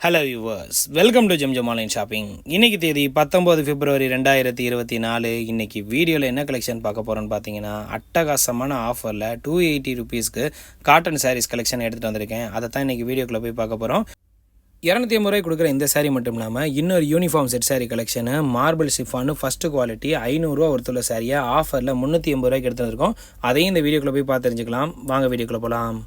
Hello yours welcome to Zam online shopping இன்றைக்கி தேதி பத்தொம்போது பிப்ரவரி ரெண்டாயிரத்தி இருபத்தி நாலு. இன்றைக்கி வீடியோவில் என்ன கலெக்ஷன் பார்க்க போகிறோன்னு பார்த்தீங்கன்னா அட்டகாசமான ஆஃபரில் டூ எயிட்டி ருபீஸ்க்கு காட்டன் சாரீஸ் கலெக்ஷன் எடுத்துகிட்டு வந்திருக்கேன். அதை தான் இன்றைக்கி வீடியோக்குள்ளே போய் பார்க்க போகிறோம் இரநூத்தி ஐம்பது ரூபாய் கொடுக்குற இந்த saree மட்டும் இல்லாமல் இன்னொரு uniform set saree collection marble chiffon first quality ஐநூறுரூவா ஒருத்துள்ள சாரியை ஆஃபரில் முந்நூற்றி எண்பது ரூபாய்க்கு எடுத்து அதையும் இந்த வீடியோக்குள்ளே போய் பார்த்து தெரிஞ்சுக்கலாம். வாங்க வீடியோக்குள்ளே போகலாம்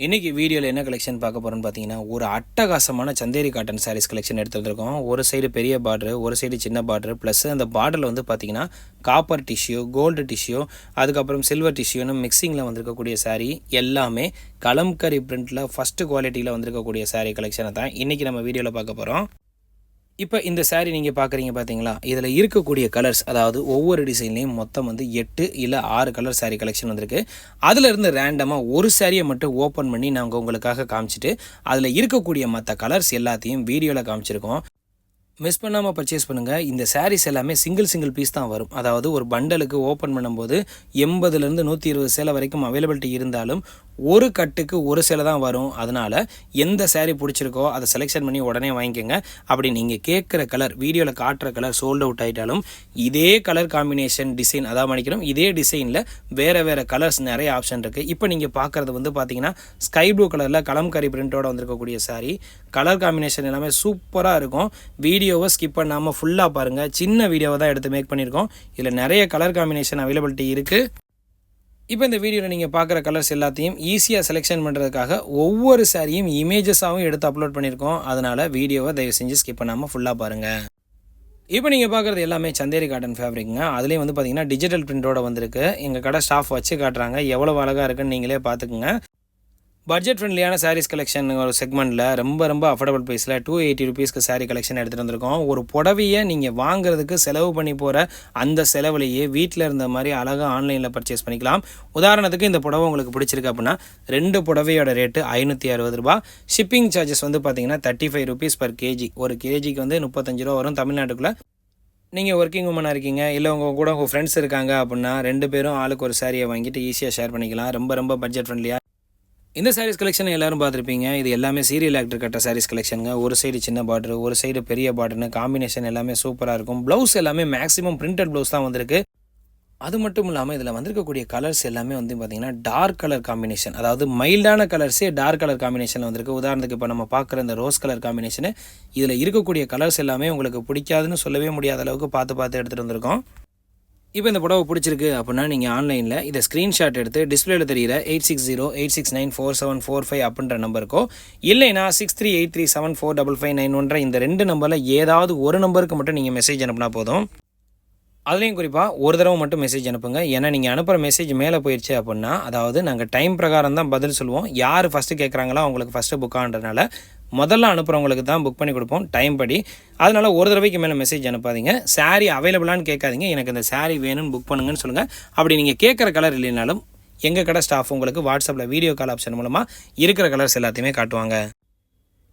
இன்றைக்கி வீடியோவில் என்ன கலெக்ஷன் பார்க்க போகிறோம்னு பார்த்தீங்கன்னா ஒரு அட்டகாசமான சந்தேரி காட்டன் சாரீஸ் கலெக்ஷன் எடுத்து வந்திருக்கோம். ஒரு சைடு பெரிய பார்டரு ஒரு சைடு சின்ன பார்டர் ப்ளஸ் அந்த பார்டரில் வந்து பார்த்தீங்கன்னா காப்பர் டிஷ்யூ கோல்டு டிஷ்யூ அதுக்கப்புறம் சில்வர் டிஷ்யூன்னு மிக்சிங்கில் வந்திருக்கக்கூடிய சாரீ எல்லாமே கலம்கரி பிரிண்டில் ஃபஸ்ட்டு குவாலிட்டியில் வந்திருக்கக்கூடிய சாரீ கலெக்ஷனை தான் இன்றைக்கி நம்ம வீடியோவில் பார்க்க போகிறோம் இப்போ இந்த சாரீ நீங்கள் பார்க்குறீங்க பார்த்தீங்களா இதில் இருக்கக்கூடிய கலர்ஸ் அதாவது ஒவ்வொரு டிசைன்லேயும் மொத்தம் வந்து எட்டு இல்லை ஆறு கலர் சாரீ கலெக்ஷன் வந்திருக்கு. அதிலிருந்து ரேண்டமாக ஒரு சாரியை மட்டும் ஓப்பன் பண்ணி நாங்கள் உங்களுக்காக காமிச்சிட்டு அதில் இருக்கக்கூடிய மற்ற கலர்ஸ் எல்லாத்தையும் வீடியோவில் காமிச்சிருக்கோம். மிஸ் பண்ணாமல் பர்ச்சேஸ் பண்ணுங்கள் இந்த சாரீஸ் எல்லாமே சிங்கிள் சிங்கிள் பீஸ் தான் வரும். அதாவது ஒரு பண்டலுக்கு ஓப்பன் பண்ணும்போது எண்பதுலேருந்து நூற்றி இருபது சேலை வரைக்கும் அவைலபிலிட்டி இருந்தாலும் ஒரு கட்டுக்கு ஒரு சேலை தான் வரும். அதனால் எந்த saree பிடிச்சிருக்கோ அதை செலெக்ஷன் பண்ணி உடனே வாங்கிக்கோங்க. அப்படி நீங்கள் கேட்குற கலர் வீடியோவில் காட்டுற கலர் சோல்ட் அவுட் ஆகிட்டாலும் இதே கலர் காம்பினேஷன் டிசைன் அதான் மன்னிக்கிறோம் இதே டிசைனில் வேறு வேறு கலர்ஸ் நிறைய ஆப்ஷன் இருக்குது இப்போ நீங்கள் பார்க்குறது வந்து பார்த்தீங்கன்னா ஸ்கை ப்ளூ கலரில் கலம்காரி பிரிண்ட்டோட வந்திருக்கக்கூடிய சாரீ கலர் காம்பினேஷன் எல்லாமே சூப்பராக இருக்கும். வீடியோ வீடியோவை ஸ்கிப் பண்ணாமல் ஃபுல்லாக பாருங்கள் சின்ன வீடியோவை தான் எடுத்து மேக் பண்ணியிருக்கோம். இதில் நிறைய கலர் காம்பினேஷன் அவைலபிலிட்டி இருக்குது இப்போ இந்த வீடியோவில் நீங்கள் பார்க்குற கலர்ஸ் எல்லாத்தையும் ஈஸியாக செலெக்ஷன் பண்ணுறதுக்காக ஒவ்வொரு சாரியும் இமேஜஸாகவும் எடுத்து அப்லோட் பண்ணியிருக்கோம். அதனால் வீடியோவை தயவு செஞ்சு ஸ்கிப் பண்ணாமல் ஃபுல்லாக பாருங்கள் இப்போ நீங்கள் பார்க்குறது எல்லாமே சந்தேரி காட்டன் ஃபேப்ரிக்ங்க அதுலேயும் வந்து பார்த்தீங்கன்னா டிஜிட்டல் பிரிண்டோட வந்திருக்கு. எங்கள் கடை ஸ்டாஃப் வச்சு காட்டுறாங்க. எவ்வளோ அழகாக இருக்குன்னு நீங்களே பார்த்துக்குங்க. பட்ஜெட் ஃப்ரெண்ட்லியான சாரீஸ் கலெக்ஷன் ஒரு செக்மெண்ட்டில் ரொம்ப ரொம்ப அஃபோர்டபுள் ப்ரைஸில் டூ எயிட்டி ருபீஸ்க்கு சாரீ கலெக்ஷன் எடுத்துகிட்டு வந்திருக்கோம். ஒரு புடவையை நீங்கள் வாங்குறதுக்கு செலவு பண்ணி போகிற அந்த செலவுலையே வீட்டில் இருந்த மாதிரி அழகாக ஆன்லைனில் பர்ச்சேஸ் பண்ணிக்கலாம். உதாரணத்துக்கு இந்த புடவை உங்களுக்கு பிடிச்சிருக்கு அப்படின்னா ரெண்டு புடவையோட ரேட்டு ஐநூற்றி அறுபது ரூபா ஷிப்பிங் சார்ஜஸ் வந்து பார்த்தீங்கன்னா thirty five rupees per KG ஒரு கேஜிக்கு வந்து முப்பத்தஞ்சு ரூபா வரும். தமிழ்நாட்டுக்குள்ளே நீங்கள் ஒர்க்கிங் உமனாக இருக்கீங்க. இல்லை உங்கள் கூட உங்கள் ஃப்ரெண்ட்ஸ் இருக்காங்க அப்படின்னா ரெண்டு பேரும் ஆளுக்கு ஒரு சாரியை வாங்கிட்டு ஈஸியாக ஷேர் பண்ணிக்கலாம். ரொம்ப ரொம்ப பட்ஜெட் ஃப்ரெண்ட்லியாக இந்த சாரீஸ் கலெக்ஷன் எல்லாரும் பார்த்துருப்பீங்க. இது எல்லாமே சீரியல் ஆக்டர் கட்ட சாரீஸ் கலெக்ஷனுங்க ஒரு சைடு சின்ன பார்டர் ஒரு சைடு பெரிய பார்டர்னு காம்பினேஷன் எல்லாமே சூப்பராக இருக்கும். ப்ளவுஸ் எல்லாமே மேக்ஸிமம் பிரிண்டட் ப்ளவுஸ் தான் வந்திருக்கு. அது மட்டும் இல்லாமல் இதில் வந்திருக்கக்கூடிய கலர்ஸ் எல்லாமே வந்து பார்த்தீங்கன்னா டார்க் கலர் காம்பினேஷன் அதாவது மைல்டான கலர்ஸே டார்க் கலர் காம்பினேஷனில் வந்திருக்கு. உதாரணத்துக்கு இப்போ நம்ம பார்க்குற இந்த ரோஸ் கலர் காம்பினேஷனு இதில் இருக்கக்கூடிய கலர்ஸ் எல்லாமே உங்களுக்கு பிடிக்காதுன்னு சொல்லவே முடியாத அளவுக்கு பார்த்து பார்த்து எடுத்துகிட்டு வந்திருக்கோம். இப்போ இந்த புடவை பிடிச்சிருக்கு அப்படின்னா நீங்கள் ஆன்லைனில் இதை ஸ்க்ரீன்ஷாட் எடுத்து டிஸ்பிளேல தெரியிற eight six zero eight six nine four seven four five அப்படின்ற நம்பருக்கோ இல்லைனா six three eight three seven four double five nine ஒன்ற இந்த ரெண்டு நம்பரில் ஏதாவது ஒரு நம்பருக்கு மட்டும் நீங்கள் மெசேஜ் அனுப்புனா போதும். அதுலேயும் குறிப்பாக ஒரு தடவை மட்டும் மெசேஜ் அனுப்புங்க. ஏன்னா நீங்கள் அனுப்புகிற மெசேஜ் மேலே போயிடுச்சு அப்படின்னா அதாவது நாங்கள் டைம் பிரகாரம் தான் பதில் சொல்லுவோம். யார் ஃபஸ்ட்டு கேட்குறாங்களோ அவங்களுக்கு ஃபஸ்ட்டு புக்கான்றனால முதல்ல அனுப்புகிறவங்களுக்கு தான் புக் பண்ணி கொடுப்போம். டைம் படி. அதனால் ஒரு தடவைக்கு மேலே மெசேஜ் அனுப்பாதீங்க. சாரீ அவைலபிளான்னு கேட்காதீங்க. எனக்கு இந்த சாரீ வேணும்னு புக் பண்ணுங்கன்னு சொல்லுங்கள் அப்படி நீங்கள் கேட்குற கலர் இல்லைனாலும் எங்கள் கடை ஸ்டாஃப் உங்களுக்கு வாட்ஸ்அப்பில் வீடியோ கால் ஆப்ஷன் மூலமாக இருக்கிற கலர்ஸ் எல்லாத்தையுமே காட்டுவாங்க.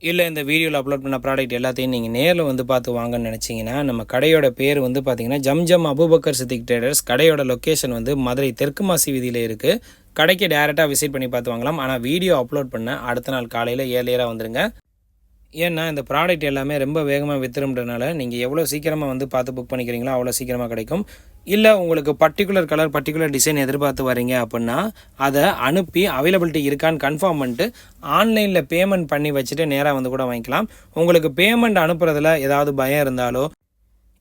இல்லை இந்த வீடியோவில் அப்லோட் பண்ண ப்ராடக்ட் எல்லாத்தையும் நீங்கள் நேரில் வந்து பார்த்து வாங்கன்னு நினச்சிங்கன்னா நம்ம கடையோட பேர் வந்து பார்த்தீங்கன்னா ஜம்ஜம் அபுபக்கர் சித்திக் ட்ரேடர்ஸ் கடையோட லொக்கேஷன் வந்து மதுரை தெற்கு மாசி வீதியில் இருக்குது கடைக்கு டேரெக்டாக விசிட் பண்ணி பார்த்து வாங்கலாம். ஆனால் வீடியோ அப்லோட் பண்ண அடுத்த நாள் காலையில் ஏர்லியராக வந்துருங்க. ஏன்னா இந்த ப்ராடக்ட் எல்லாமே ரொம்ப வேகமாக வித்துருன்றனால நீங்கள் எவ்வளோ சீக்கிரமாக வந்து பார்த்து புக் பண்ணிக்கிறீங்களோ அவ்வளோ சீக்கிரமாக கிடைக்கும். இல்லை உங்களுக்கு பர்டிகுலர் கலர் பர்டிகுலர் டிசைன் எதிர்பார்த்து வரீங்க அப்படின்னா அதை அனுப்பி அவைலபிலிட்டி இருக்கான்னு கன்ஃபார்ம் பண்ணிட்டு ஆன்லைனில் பேமெண்ட் பண்ணி வச்சுட்டு நேராக வந்து கூட வாங்கிக்கலாம். உங்களுக்கு பேமெண்ட் அனுப்புறதுல ஏதாவது பயம் இருந்தாலோ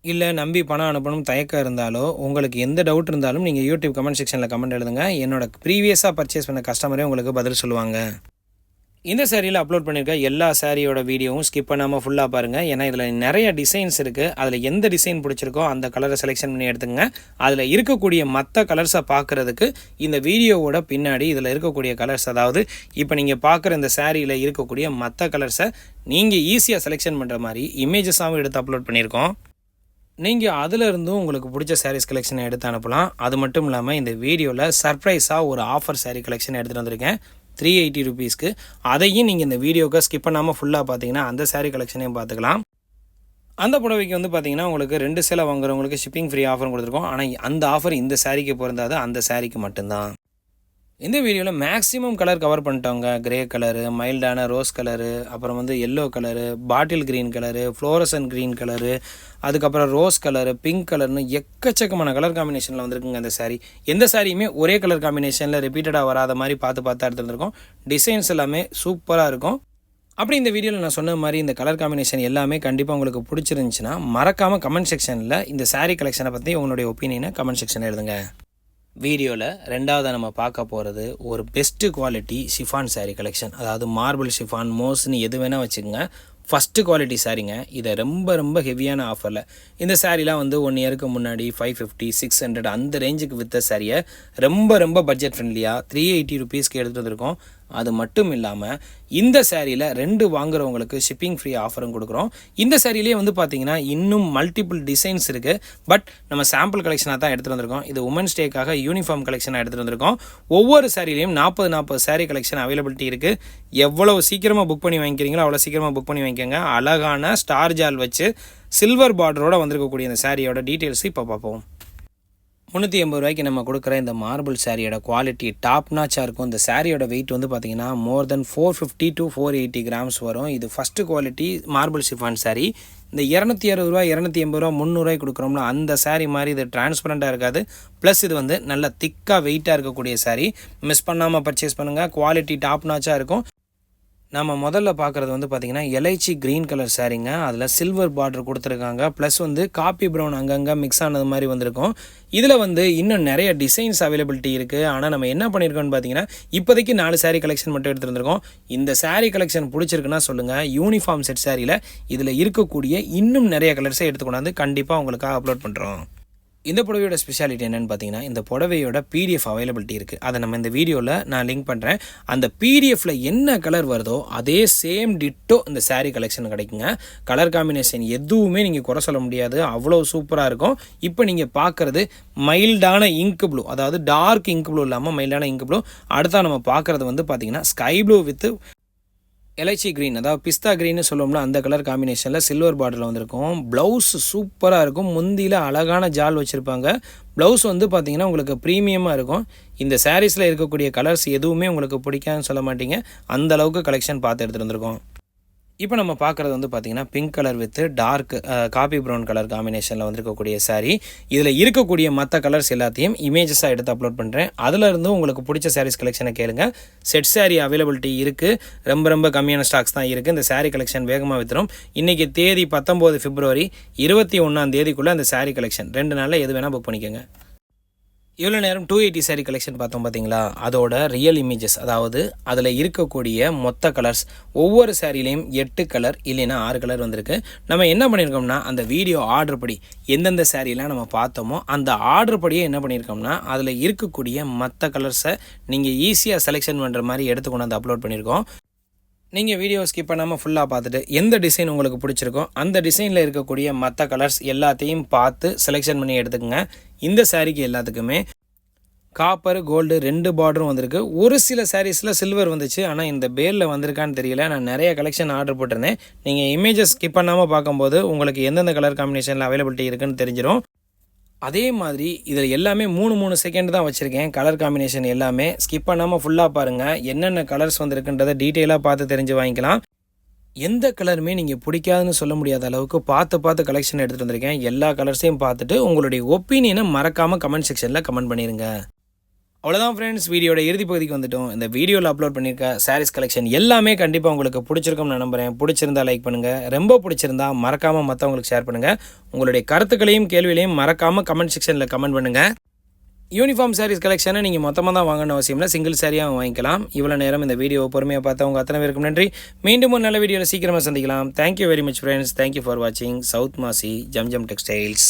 இல்லை நம்பி பணம் அனுப்பணும் தயக்கம் இருந்தாலோ உங்களுக்கு எந்த டவுட் இருந்தாலும் நீங்கள் யூடியூப் கமெண்ட் செக்ஷனில் கமெண்ட் எழுதுங்க. என்னோட ப்ரீவியஸாக பர்ச்சேஸ் பண்ண கஸ்டமரே உங்களுக்கு பதில் சொல்லுவாங்க. இந்த சேரீயில் அப்லோட் பண்ணியிருக்க எல்லா சேரீயோட வீடியோவும் ஸ்கிப் பண்ணாமல் ஃபுல்லாக பாருங்கள் ஏன்னா இதில் நிறைய டிசைன்ஸ் இருக்குது அதில் எந்த டிசைன் பிடிச்சிருக்கோ அந்த கலரை செலெக்ஷன் பண்ணி எடுத்துங்க அதில் இருக்கக்கூடிய மற்ற கலர்ஸை பார்க்குறதுக்கு இந்த வீடியோவோட பின்னாடி இதில் இருக்கக்கூடிய கலர்ஸ் அதாவது இப்போ நீங்கள் பார்க்குற இந்த சேரீயில் இருக்கக்கூடிய மற்ற கலர்ஸை நீங்கள் ஈஸியாக செலெக்ஷன் பண்ணுற மாதிரி இமேஜஸாகவும் எடுத்து அப்லோட் பண்ணியிருக்கோம் நீங்கள் அதிலிருந்தும் உங்களுக்கு பிடிச்ச சாரீஸ் கலெக்ஷனை எடுத்து அனுப்பலாம். அது மட்டும் இல்லாமல் இந்த வீடியோவில் சர்ப்ரைஸாக ஒரு ஆஃபர் சாரீ கலெக்ஷன் எடுத்துகிட்டு வந்திருக்கேன். த்ரீ எயிட்டி ருபீஸ்க்கு அதையும் நீங்கள் இந்த வீடியோக்கு ஸ்கிப் பண்ணாமல் ஃபுல்லாக பார்த்தீங்கன்னா அந்த சாரீ கலெக்ஷனையும் பார்த்துக்கலாம். அந்த புடவைக்கு வந்து பார்த்தீங்கன்னா உங்களுக்கு ரெண்டு சேலை வாங்குறவங்களுக்கு ஷிப்பிங் ஃப்ரீ ஆஃபர் கொடுத்துருக்கோம். ஆனால் அந்த ஆஃபர் இந்த சாரீக்கு பிறந்தாது அந்த சாரீக்கு மட்டும்தான். இந்த வீடியோவில் மேக்ஸிமம் கலர் கவர் பண்ணிட்டோங்க கிரே கலரு மைல்டான ரோஸ் கலரு அப்புறம் வந்து yellow colour bottle green colour fluorescent green colour அதுக்கப்புறம் ரோஸ் கலரு பிங்க் கலர்னு எக்கச்சக்கமான கலர் காம்பினேஷனில் வந்திருக்குங்க அந்த சாரீ எந்த சாரியுமே ஒரே கலர் காம்பினேஷனில் ரிப்பீட்டடாக வராத மாதிரி பார்த்து பார்த்து எடுத்துருந்துருக்கோம். டிசைன்ஸ் எல்லாமே சூப்பராக இருக்கும். அப்படி இந்த வீடியோவில் நான் சொன்ன மாதிரி இந்த கலர் காம்பினேஷன் எல்லாமே கண்டிப்பாக உங்களுக்கு பிடிச்சிருந்துச்சுன்னா மறக்காமல் கமெண்ட் செக்ஷனில் இந்த சாரீ கலெக்ஷனை பற்றி உங்களுடைய ஒப்பீனியனை கமெண்ட் செக்ஷனில் எழுதுங்க. வீடியோவில் ரெண்டாவது நம்ம பார்க்க போகிறது ஒரு best quality chiffon saree collection அதாவது மார்பிள் ஷிஃபான் மோஸ்னு எது வேணால் வச்சுக்கோங்க. ஃபஸ்ட்டு குவாலிட்டி சாரீங்க இதை ரொம்ப ரொம்ப ஹெவியான ஆஃபரில் இந்த சாரீலாம் வந்து ஒன் இயருக்கு முன்னாடி ஃபைவ் ஃபிஃப்டி சிக்ஸ் ஹண்ட்ரட் அந்த ரேஞ்சுக்கு விற்ற சாரியை ரொம்ப ரொம்ப பட்ஜெட் ஃப்ரெண்ட்லியாக த்ரீ எயிட்டி ருபீஸ்க்கு எடுத்துகிட்டு வந்திருக்கோம். அது மட்டும் இல்லாமல் இந்த சேரீயில் ரெண்டு வாங்குறவங்களுக்கு ஷிப்பிங் ஃப்ரீ ஆஃபரும் கொடுக்குறோம். இந்த சேரீலேயே வந்து பார்த்தீங்கன்னா இன்னும் மல்டிபிள் டிசைன்ஸ் இருக்குது பட் நம்ம சாம்பிள் கலெக்ஷனாக தான் எடுத்துகிட்டு வந்திருக்கோம். இது உமன்ஸ் டேக்காக யூனிஃபார்ம் கலெக்ஷனாக எடுத்துகிட்டு வந்திருக்கோம். ஒவ்வொரு சேரீலையும் நாற்பது நாற்பது சேரீ கலெக்ஷன் அவைலபிலிட்டி இருக்குது எவ்வளோ சீக்கிரமாக புக் பண்ணி வாங்கிக்கிறீங்களோ அவ்வளோ சீக்கிரமாக புக் பண்ணி வாங்கிக்கோங்க. அழகான ஸ்டார் ஜால் வச்சு சில்வர் பார்டரோட வந்திருக்கக்கூடிய இந்த சாரியோட டீட்டெயில்ஸ் இப்போ பார்ப்போம். முந்நூற்றி எண்பது ரூபாய்க்கு நம்ம கொடுக்குற இந்த மார்பிள் சாரியோட குவாலிட்டி டாப் நாச்சாக இருக்கும். இந்த சாரியோட வெயிட் வந்து பார்த்தீங்கன்னா more than four fifty to four eighty grams வரும். இது first quality marble chiffon saree இந்த இரநூத்தி அறுபது ரூபா இரநூத்தி எண்பது ரூபா முந்நூறுவாய் கொடுக்குறோம்னா அந்த saree மாதிரி இது டிரான்ஸ்பரண்ட்டாக இருக்காது. ப்ளஸ் இது வந்து நல்ல திக்காக வெயிட்டாக இருக்கக்கூடிய saree. மிஸ் பண்ணாமல் பர்ச்சேஸ் பண்ணுங்கள் குவாலிட்டி டாப் நாச்சாக இருக்கும். நம்ம முதல்ல பார்க்குறது வந்து பார்த்திங்கன்னா எலைச்சி க்ரீன் கலர் சாரீங்க அதில் சில்வர் பார்டர் கொடுத்துருக்காங்க. ப்ளஸ் வந்து காப்பி ப்ரௌன் அங்கங்கே மிக்ஸ் ஆனது மாதிரி வந்திருக்கும். இதில் வந்து இன்னும் நிறைய டிசைன்ஸ் அவைலபிலிட்டி இருக்குது ஆனால் நம்ம என்ன பண்ணியிருக்கோம்னு பார்த்தீங்கன்னா இப்போதைக்கு நாலு சாரீ கலெக்ஷன் மட்டும் எடுத்துருந்துருக்கோம். இந்த சாரீ கலெக்ஷன் பிடிச்சிருக்குன்னா சொல்லுங்கள் யூனிஃபார்ம் செட் சாரியில் இதில் இருக்கக்கூடிய இன்னும் நிறைய கலர்ஸை எடுத்துக்கொண்டாந்து கண்டிப்பாக உங்களுக்காக அப்லோட் பண்ணுறோம் இந்த புடவையோட ஸ்பெஷாலிட்டி என்னென்னு பார்த்தீங்கன்னா இந்த புடவையோட பிடிஎஃப் அவைலபிலிட்டி இருக்குது அதை நம்ம இந்த வீடியோவில் நான் லிங்க் பண்ணுறேன் அந்த பிடிஎஃப்பில் என்ன கலர் வருதோ அதே சேம் டிட்டோ இந்த சாரீ கலெக்ஷன் கிடைக்குங்க. கலர் காம்பினேஷன் எதுவுமே நீங்கள் குறை சொல்ல முடியாது. அவ்வளோ சூப்பராக இருக்கும். இப்போ நீங்கள் பார்க்குறது மைல்டான இங்க் ப்ளூ அதாவது டார்க் இங்க் ப்ளூ இல்லாமல் மைல்டான இங்க் ப்ளூ அடுத்தா நம்ம பார்க்குறது வந்து பார்த்தீங்கன்னா sky blue with elaichi green அதாவது பிஸ்தா க்ரீன்னு சொல்லுவோம்னா அந்த கலர் காம்பினேஷனில் சில்வர் பார்டரில் வந்திருக்கும். ப்ளவுஸ் சூப்பராக இருக்கும். முந்தியில் அழகான ஜால் வச்சுருப்பாங்க. ப்ளவுஸ் வந்து பார்த்தீங்கன்னா உங்களுக்கு ப்ரீமியமாக இருக்கும். இந்த சாரீஸில் இருக்கக்கூடிய கலர்ஸ் எதுவுமே உங்களுக்கு பிடிக்காதுன்னு சொல்ல மாட்டீங்க. அந்த அளவுக்கு கலெக்ஷன் பார்த்து எடுத்துகிட்டு வந்திருக்கோம். இப்போ நம்ம பார்க்குறது வந்து பார்த்தீங்கன்னா pink colour with dark coffee brown colour காம்பினேஷனில் வந்திருக்கக்கூடிய சாரீ இதில் இருக்கக்கூடிய மற்ற கலர்ஸ் எல்லாத்தையும் இமேஜஸாக எடுத்து அப்லோட் பண்ணுறேன் அதில் இருந்து உங்களுக்கு பிடிச்ச சாரீஸ் கலெக்ஷனை கேளுங்க. செட் சாரீ அவைலபிலிட்டி இருக்குது ரொம்ப ரொம்ப கம்மியான ஸ்டாக்ஸ் தான் இருக்குது இந்த சாரீ கலெக்ஷன் வேகமாக வித்துரும். இன்றைக்கி தேதி பத்தொம்போது பிப்ரவரி இருபத்தி ஒன்றாம் தேதிக்குள்ளே அந்த சாரீ கலெக்ஷன் ரெண்டு நாளில் எது வேணால் புக் பண்ணிக்கோங்க. இவ்வளோ நேரம் டூ எயிட்டி சாரி கலெக்ஷன் பார்த்தோம் பார்த்தீங்களா? அதோட ரியல் இமேஜஸ் அதாவது அதில் இருக்கக்கூடிய மொத்த கலர்ஸ் ஒவ்வொரு சாரிலையும் எட்டு கலர் இல்லைன்னா ஆறு கலர் வந்திருக்கு. நம்ம என்ன பண்ணியிருக்கோம்னா அந்த வீடியோ ஆர்டர் படி எந்தெந்த சாரீலாம் நம்ம பார்த்தோமோ அந்த ஆர்டர் படியே என்ன பண்ணியிருக்கோம்னா அதில் இருக்கக்கூடிய மற்ற கலர்ஸை நீங்கள் ஈஸியாக செலெக்ஷன் பண்ணுற மாதிரி எடுத்து கொண்டு வந்து அப்லோட் பண்ணியிருக்கோம். நீங்கள் வீடியோ ஸ்கிப் பண்ணாமல் ஃபுல்லாக பார்த்துட்டு எந்த டிசைன் உங்களுக்கு பிடிச்சிருக்கோ அந்த டிசைனில் இருக்கக்கூடிய மற்ற கலர்ஸ் எல்லாத்தையும் பார்த்து செலெக்ஷன் பண்ணி எடுத்துக்கோங்க. இந்த சாரீக்கு எல்லாத்துக்குமே காப்பர் கோல்டு ரெண்டு பார்டரும் வந்திருக்கு. ஒரு சில சாரீஸில் சில்வர் வந்துச்சு ஆனால் இந்த பேரில் வந்திருக்கான்னு தெரியல. நான் நிறைய கலெக்ஷன் ஆர்டர் போட்டிருந்தேன். நீங்கள் இமேஜஸ் ஸ்கிப் பண்ணாமல் பார்க்கும்போது உங்களுக்கு எந்தெந்த கலர் காம்பினேஷனில் அவைலபிலிட்டி இருக்குன்னு தெரிஞ்சிடும் அதே மாதிரி இதில் எல்லாமே மூணு மூணு செகண்ட் தான் வச்சுருக்கேன். கலர் காம்பினேஷன் எல்லாமே. ஸ்கிப் பண்ணாமல் ஃபுல்லாக பாருங்கள் என்னென்ன கலர்ஸ் வந்திருக்குன்றதை டீட்டெயிலாக பார்த்து தெரிஞ்சு வாங்கிக்கலாம். எந்த கலருமே நீங்கள் பிடிக்காதுன்னு சொல்ல முடியாத அளவுக்கு பார்த்து பார்த்து கலெக்ஷன் எடுத்துகிட்டு வந்திருக்கேன். எல்லா கலர்ஸையும் பார்த்துட்டு உங்களுடைய ஒப்பீனியனை மறக்காமல் கமெண்ட் செக்ஷனில் கமெண்ட் பண்ணிடுங்க அவ்வளோதான் ஃப்ரெண்ட்ஸ் வீடியோட இறுதி பகுதிக்கு வந்துட்டோம். இந்த வீடியோவில் அப்லோட் பண்ணியிருக்க சாரீஸ் கலெக்ஷன் எல்லாமே கண்டிப்பாக உங்களுக்கு பிடிச்சிருக்கும்னு நான் நம்புகிறேன் பிடிச்சிருந்தா லைக் பண்ணுங்கள் ரொம்ப பிடிச்சிருந்தா மறக்காமல் மற்றவங்களுக்கு ஷேர் பண்ணுங்கள் உங்களுடைய கருத்துக்களையும் கேள்விகளையும் மறக்காமல் கமெண்ட் செக்ஷனில் கமெண்ட் பண்ணுங்கள் யூனிஃபார்ம் சாரீஸ் கலெக்ஷனை நீங்கள் மொத்தமாக தான் வாங்கணும் அவசியம் இல்லை. சிங்கிள் சாரியாக வாங்கிக்கலாம். இவ்வளோ நேரம் இந்த வீடியோ பொறுமையாக பார்த்தவங்க அத்தனை பேருக்கும் நன்றி. மீண்டும் ஒரு நல்ல வீடியோவில் சீக்கிரமாக சந்திக்கலாம். Thank you very much friends thank you for வாட்சிங் சவுத் மாசி ஜம் ஜம் டெக்ஸ்டைல்ஸ்